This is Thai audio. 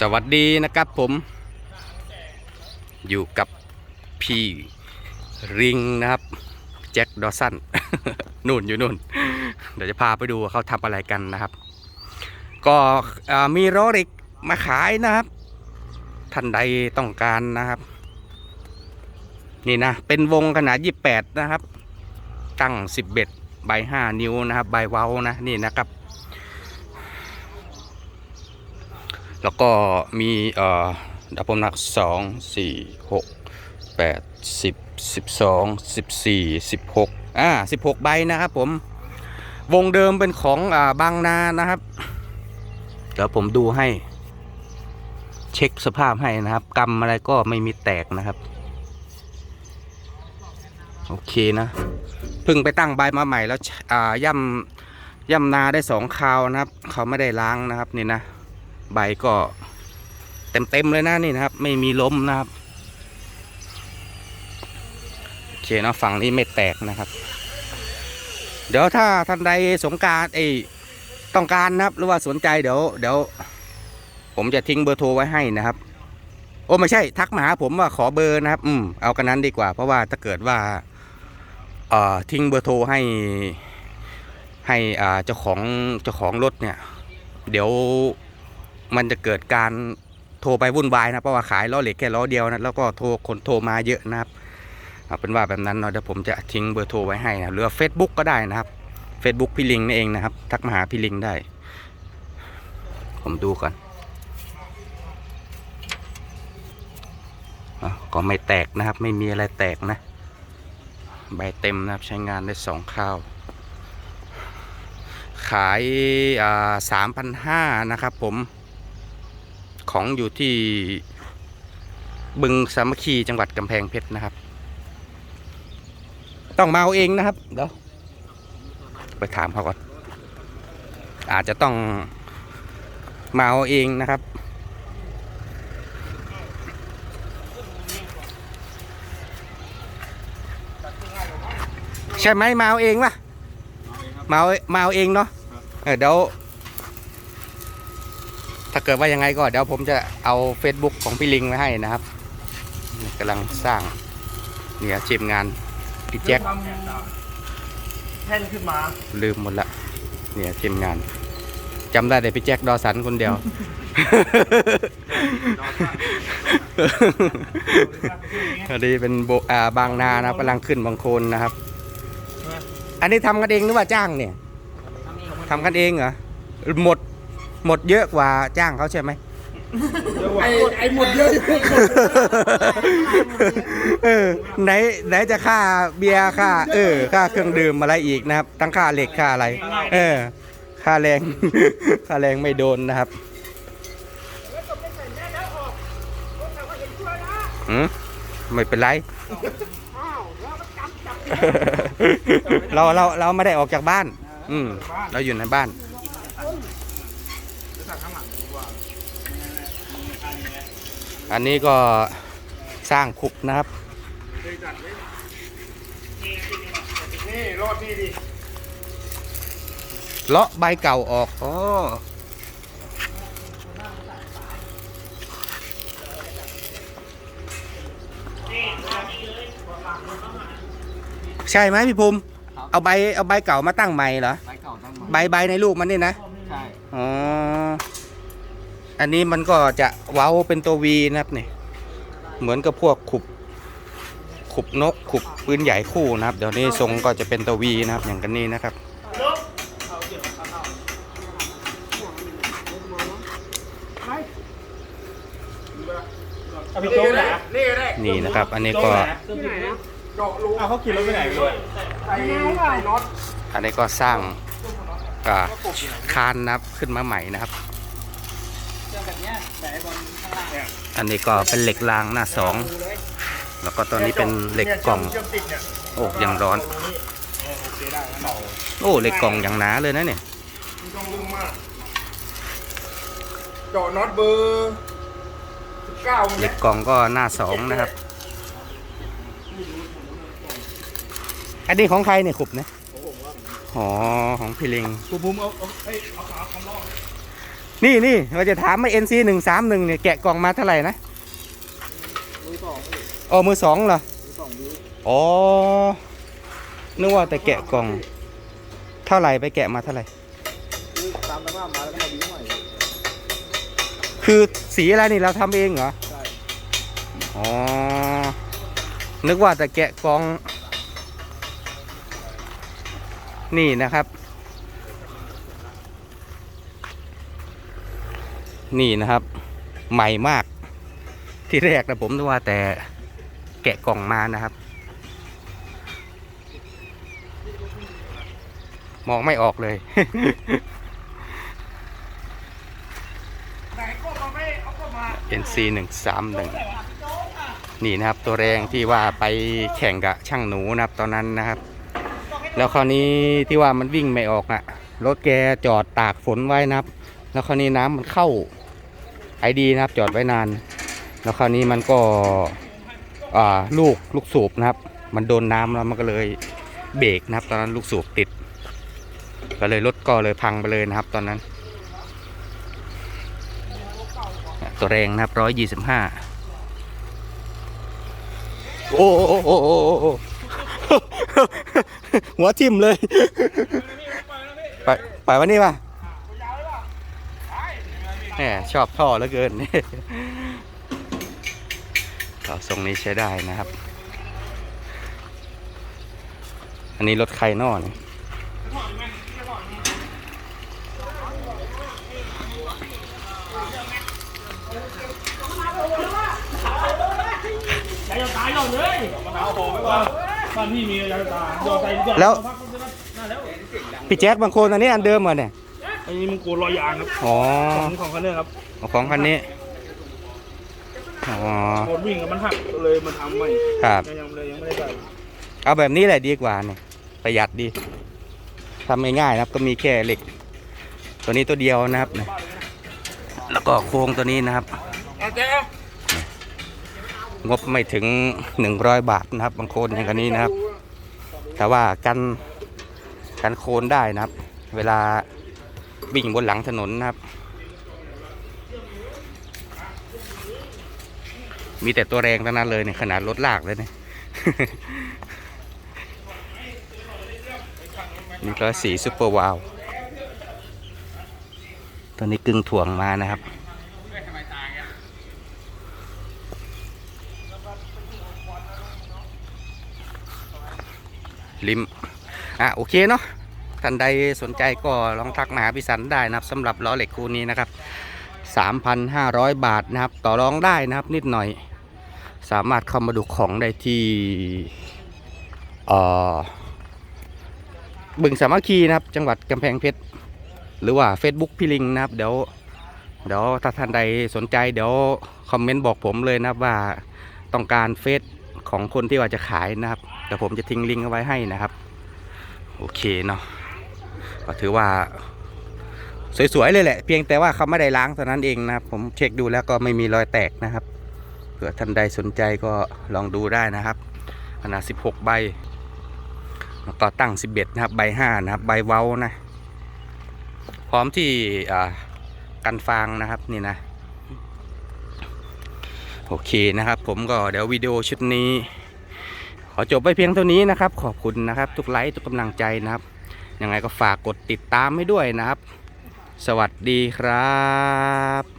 สวัสดีนะครับผม อยู่กับพี่ริงนะครับ แจ็คดอสันนู่นอยู่นู่น เดี๋ยวจะพาไปดูเขาทำอะไรกันนะครับ ก็เอ่อมีโรลิกมาขายนะครับ ท่านใดต้องการนะครับ นี่นะ เป็นวงขนาด 28 นะครับ ตั้ง10เบ็ดใบ 5 นิ้วนะครับ ใบเว้านะ นี่นะครับ แล้วก็มีเอ่อดับผมหนักสองสี่หกแปดสิบสิบสองสิบสี่สิบหกอ่าสิบหกใบนะครับผม วงเดิมเป็นของอ่าบางนานะครับ เดี๋ยวผมดูให้ เช็คสภาพให้นะครับกำอะไรก็ไม่มีแตกนะครับ โอเคนะเพิ่งไปตั้งใบมาใหม่แล้วอ่าย่ำย่ำนาได้สองคราวนะครับ เขาไม่ได้ล้างนะครับนี่นะ ใบก็เต็มเต็มเลยนะนี่นะครับ ไม่มีล้มนะครับโอเคเนาะฝั่งนี้ไม่แตกนะครับ เดี๋ยวถ้าท่านใดสงการไอต้องการนะครับ หรือว่าสนใจเดี๋ยวเดี๋ยวผมจะทิ้งเบอร์โทรไว้ให้นะครับ โอ้ไม่ใช่ ทักมาหาผมว่าขอเบอร์นะครับ อืมเอากันนั้นดีกว่า เพราะว่าถ้าเกิดว่าเอ่อทิ้งเบอร์โทรให้ให้อ่าเจ้าของเจ้าของรถเนี่ย เดี๋ยว มันจะเกิดการโทรไปวุ่นวายนะเพราะว่าขายล้อเหล็กแค่ล้อเดียวนะแล้วก็โทรคนโทรมาเยอะนะครับเอาเป็นว่าแบบนั้นเนาะเดี๋ยวผมจะทิ้งเบอร์โทรไว้ให้นะหรือ Facebook ก็ได้นะครับ Facebook พี่ลิงนี่เองนะครับ ทักมาหาพี่ลิงได้ ผมดูก่อนก็ไม่แตกนะครับ ไม่มีอะไรแตกนะ ใบเต็มนะครับใช้งานได้สองข้าว ขายสามพันห้านะครับผม ของอยู่ที่บึงสามัคคีจังหวัดกำแพงเพชรนะครับ ต้องมาเอาเองนะครับเดี๋ยวไปถามเขาก่อน อาจจะต้องมาเอาเองนะครับ ใช่ไหมมาเอาเองปะมาเอามาเอาเองเนาะเดี๋ยว ถ้าเกิดว่ายังไงก็เดี๋ยวผมจะเอา Facebook ของพี่ลิงไว้ให้นะครับกำลังสร้างเนี่ยทีมงานพี่แจ็คแท่นขึ้นมาลืมหมดละเนี่ยทีมงานจำได้แต่พี่แจ็คดอสันคนเดียวพอดีเป็นโบอ่าบางนานะกำลังขึ้นบางโคนนะครับ อันนี้ทำกันเองหรือว่าจ้างเนี่ยทำกันเองเหรอหมด หมดเยอะกว่าจ้างเขาใช่ไหม ไอ้ไอ้หมดเยอะอยู่เออไหนไหนจะค่าเบียร์ค่า เออ ค่าเครื่องดื่มอะไรอีกนะครับ ทั้งค่าเหล็กค่าอะไร เออ ค่าแรง ค่าแรงไม่โดนนะครับอืมไม่เป็นไร เราเราเราไม่ได้ออกจากบ้าน อืมเราอยู่ในบ้าน อันนี้ก็สร้างคุกนะครับนี่รอดนี่ดิเลาะใบเก่าออกอ๋อใช่ไหมพี่ภูมิเอาใบเอาใบเก่ามาตั้งใหม่เหรอ ใบเก่าตั้งมาใบใบในลูกมันนี่นะ ใช่ อ๋อ อันนี้มันก็จะเว้าเป็นตัววีนะครับเนี่ยเหมือนกับพวกขุบขุบนกขุบปืนใหญ่คู่นะครับ เดี๋ยวนี้ทรงก็จะเป็นตัววีนะครับ อย่างกันนี้นะครับเอาพี่โจ๊กไหนนี่ก็ได้นี่นะครับ อันนี้ก็เจาะรูเอาเขาขี่รถไปไหนด้วยไอ้ไอ้น็อตอันนี้ก็สร้างอ่าคานนะครับขึ้นมาใหม่นะครับ อันนี้ก็เป็นเหล็กรางหน้าสองแล้วก็ตัวนี้เป็นเหล็กกล่อง เชื่อมติดเนี่ยโอ้ยังร้อนโอเคได้แล้วโอ้เหล็กกล่องอย่างหนาเลยนะเนี่ยไม่ต้องลืมมากเจาะน็อตเบอร์สิบเก้าเหล็กกล่องก็หน้าสองนะครับ อันนี้ของใครเนี่ยขุบเนี่ยอ๋อของพี่ลิงผมผมเอาเอาเอ้ยเอาขาคำลอก นี่นี่เราจะถามว่า NC หนึ่งสามหนึ่งเนี่ยแกะกล่องมาเท่าไหร่นะมือสองพี่อ๋อมือสองเหรอมือสองวิวอ๋อนึกว่าแต่แกะกล่อง เท่าไหร่ไปแกะมาเท่าไหร่คือตามสภาพมาแล้วก็มาวิวใหม่คือสีอะไรนี่เราทำเองเหรอใช่อ๋อนึกว่าแต่แกะกล่อง นี่นะครับ นี่นะครับ ใหม่มาก ที่แรกนะผมว่าแต่แกะกล่องมานะครับ มองไม่ออกเลยเอาก็มา NC หนึ่งสามหนึ่งนี่นะครับตัวแรงที่ว่าไปแข่งกับช่างหนูนะครับตอนนั้นนะครับ แล้วคราวนี้ที่ว่ามันวิ่งไม่ออกอะ่ะรถแกจอดตากฝนไว้นะครับ แล้วคราวนี้น้ำมันเข้าไอดีนะครับ จอดไว้นาน แล้วคราวนี้มันก็อ่าลูกลูกสูบนะครับ มันโดนน้ำแล้วมันก็เลยเบรกนะครับ ตอนนั้นลูกสูบติด ก็เลยรถก็เลยพังไปเลยนะครับ ตอนนั้น ตัวแรงนะครับร้อยยี่สิบห้าโอ้โอ้โอ้โอ้โอ้โอ้หัวทิ่มเลย ไปไปวันนี้ป่ะ แหมชอบท่อเหลือเกินต่อทรงนี้ใช้ได้นะครับ อันนี้รถใครนอนยายจะตายหย่อนเลยมะนาวโผล่ไปว่าบ้านพี่มียายจะตายหย่อนใส่ก่อนแล้วพักมันจะน่าแล้วพี่แจ็คบางคนอันนี้อันเดิมเหรอเนี่ย อันนี้มันกูรอยยางครับอ๋อของของคันนี้ครับของคันนี้ อ๋อโดนวิ่งกับมันหักก็เลยมาทำใหม่ครับยังยังเลยยังไม่ได้ใส่เอาแบบนี้แหละดีกว่าเนี่ยประหยัดดีทำง่ายๆนะครับ ก็มีแค่เหล็ก ตัวนี้ตัวเดียวนะครับเนี่ยแล้วก็โครงตัวนี้นะครับ เอาแจ๊งบไม่ถึง 100 บาทนะครับ บางคนอย่างนี้นะครับ แต่ว่ากันกันโคนได้นะครับ เวลา วิ่งบนหลังถนนนะครับ มีแต่ตัวแรงทั้งนั้นเลยเนี่ยขนาดรถลากเลยเนี่ยนี่ก็สีซุปเปอร์วาวตัวนี้กึ่งถ่วงมานะครับ ลิม อะ โอเคเนาะ ท่านใดสนใจก็ลองทักมาหาพี่สันได้นะครับสำหรับล้อเหล็กคู่นี้นะครับ 3,500 บาทนะครับ ต่อรองได้นะครับนิดหน่อย สามารถเข้ามาดูของได้ที่บึงสามัคคีนะครับ จังหวัดกำแพงเพชรหรือว่า Facebook พี่ลิงนะครับ เดี๋ยวเดี๋ยวถ้าท่านใดสนใจเดี๋ยวคอมเมนต์บอกผมเลยนะครับว่าต้องการเฟซของคนที่ว่าจะขายนะครับแต่ผมจะทิ้งลิงก์เอาไว้ให้นะครับ โอเคเนาะ ก็ถือว่า สวยๆเลยแหละ เพียงแต่ว่าเขาไม่ได้ล้างเท่านั้นเองนะครับ ผมเช็คดูแล้วก็ไม่มีรอยแตกนะครับเผื่อท่านใดสนใจก็ลองดูได้นะครับขนาด 16 ใบแล้วก็ตั้ง 11 นะครับ ใบ 5 นะครับ ใบเว้านะ พร้อมที่กันฟางนะครับนี่นะ โอเคนะครับ ผมก็เดี๋ยววิดีโอชุดนี้ ขอจบไปเพียงเท่านี้นะครับ ขอบคุณนะครับ ทุกไลค์ทุกกำลังใจนะครับ ยังไงก็ฝากกดติดตามให้ด้วยนะครับ สวัสดีครับ